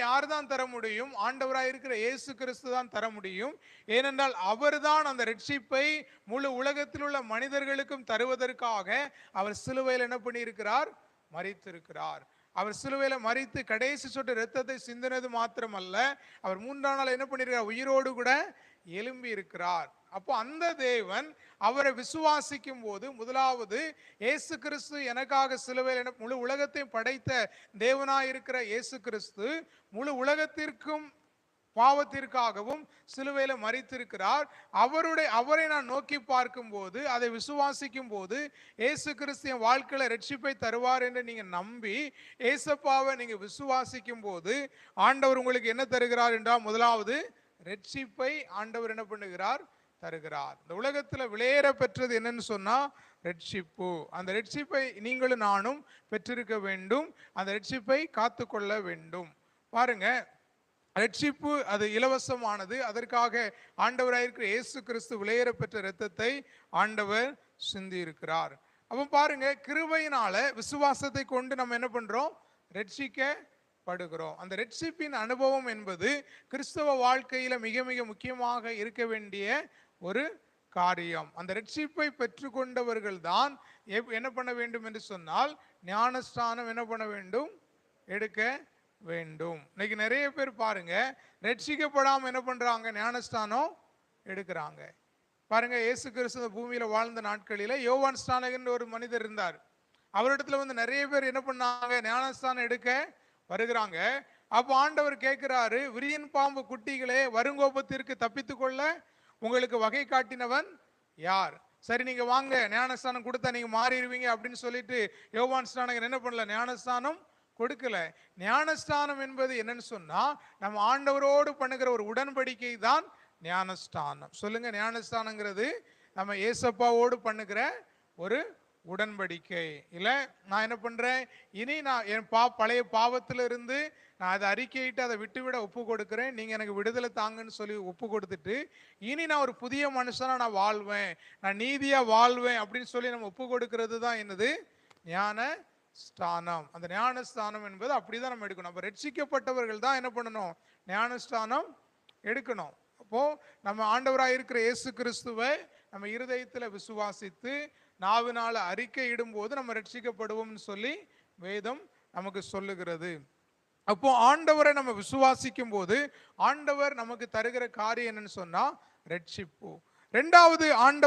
யார் தான் தர முடியும்? ஆண்டவராக இருக்கிற இயேசு கிறிஸ்து தான் தர முடியும். ஏனென்றால் அவர் தான் அந்த ரட்சிப்பை முழு உலகத்தில் உள்ள மனிதர்களுக்கும் தருவதற்காக அவர் சிலுவையில் என்ன பண்ணியிருக்கிறார்? மறித்திருக்கிறார் அவர் சிலுவையில் மறித்து கடைசி சொட்டு ரத்தத்தை சிந்தினது மாத்திரமல்ல அவர் மூன்றாம் நாள் என்ன பண்ணியிருக்கிறார்? உயிரோடு கூட எழும்பி இருக்கிறார் அப்போ அந்த தேவன் அவரை விசுவாசிக்கும் போது முதலாவது ஏசு கிறிஸ்து எனக்காக சிலுவையில் என்ன- முழு உலகத்தையும் படைத்த தேவனாயிருக்கிற இயேசு கிறிஸ்து முழு உலகத்திற்கும் பாவத்திற்காகவும் சிலுவையில் மறித்திருக்கிறார் அவருடைய அவரை நான் நோக்கி பார்க்கும்போது அதை விசுவாசிக்கும் போது ஏசு கிறிஸ்து என் வாழ்க்கையில ரட்சிப்பை தருவார் என்று நீங்க நம்பி ஏசப்பாவை நீங்க விசுவாசிக்கும் போது ஆண்டவர் உங்களுக்கு என்ன தருகிறார் என்றால் முதலாவது ரட்சிப்பை ஆண்டவர் என்ன பண்ணுகிறார்? தருகிறார். இந்த உலகத்தில் விளையேற பெற்றது என்னன்னு சொன்னால் ரெட்ஷிப்பு அந்த ரெட்ஷிப்பை நீங்களும் நானும் பெற்றிருக்க வேண்டும். அந்த ரட்சிப்பை காத்துக்கொள்ள வேண்டும். பாருங்க ரட்சிப்பு அது இலவசமானது. அதற்காக ஆண்டவராயிருக்கிற இயேசு கிறிஸ்து விளையேற பெற்ற இரத்தத்தை ஆண்டவர் சிந்தி இருக்கிறார் அப்போ பாருங்க கிருபையினால விசுவாசத்தை கொண்டு நம்ம என்ன பண்றோம்? ரட்சிக்கப்படுகிறோம். அந்த ரட்சிப்பின் அனுபவம் என்பது கிறிஸ்தவ வாழ்க்கையில மிக மிக முக்கியமாக இருக்க வேண்டிய ஒரு காரியம். அந்த ரட்சிப்பை பெற்றுக்கொண்டவர்கள் தான் என்ன பண்ண வேண்டும் என்று சொன்னால் ஞானஸ்தானம் என்ன பண்ண வேண்டும்? எடுக்க வேண்டும். இன்னைக்கு நிறைய பேர் பாருங்க ரட்சிக்கப்படாமல் என்ன பண்ணுறாங்க ஞானஸ்தானம் எடுக்கிறாங்க. பாருங்க இயேசு கிறிஸ்து பூமியில் வாழ்ந்த நாட்களில் யோவான் ஸ்நானகன் ஒரு மனிதர் இருந்தார். அவரிடத்துல வந்து நிறைய பேர் என்ன பண்ணாங்க? ஞானஸ்தானம் எடுக்க வருகிறாங்க. அப்போ ஆண்டவர் கேட்கிறாரு விரியன் பாம்பு குட்டிகளே வருங்கோபத்திற்கு தப்பித்துக்கொள்ள உங்களுக்கு வகை காட்டினவன் யார்? சரி நீங்க வாங்க. ஞானஸ்தானம் கொடுத்தா நீங்க மாறிடுவீங்க அப்படின்னு சொல்லிட்டு யோவான் ஸ்நானகன் என்ன பண்ணல? ஞானஸ்தானம் கொடுக்கல. ஞானஸ்தானம் என்பது என்னன்னு சொன்னா நம்ம ஆண்டவரோடு பண்ணுகிற ஒரு உடன்படிக்கை தான் ஞானஸ்தானம். சொல்லுங்க ஞானஸ்தானங்கிறது நம்ம ஏசப்பாவோடு பண்ணுகிற ஒரு உடன்படிக்கை இல்லை நான் என்ன பண்ணுறேன் இனி நான் என் பா பழைய பாவத்திலிருந்து நான் அதை அறிக்கையிட்டு அதை விட்டுவிட ஒப்பு கொடுக்குறேன். நீங்கள் எனக்கு விடுதலை தாங்கன்னு சொல்லி ஒப்பு கொடுத்துட்டு இனி நான் ஒரு புதிய மனுஷனாக நான் வாழ்வேன். நான் நீதியாக வாழ்வேன் அப்படின்னு சொல்லி நம்ம ஒப்பு கொடுக்கறது தான் என்னது? ஞான ஸ்தானம். அந்த ஞான ஸ்தானம் என்பது அப்படி தான் நம்ம எடுக்கணும். அப்போ ரட்சிக்கப்பட்டவர்கள் தான் என்ன பண்ணணும்? ஞான ஸ்தானம் எடுக்கணும். அப்போது நம்ம ஆண்டவராக இருக்கிற இயேசு கிறிஸ்துவை நம்ம இருதயத்தில் விசுவாசித்து நாவினால் அறிக்கை இடும்போது நம்ம ரட்சிக்கப்படுவோம்னு சொல்லி வேதம் நமக்கு சொல்லுகிறது. அப்போ ஆண்டவரை நம்ம விசுவாசிக்கும் போது ஆண்டவர் நமக்கு தருகிற காரியம் என்னன்னு சொன்னா ரட்சிப்பு. ரெண்டாவது ஆண்டவர்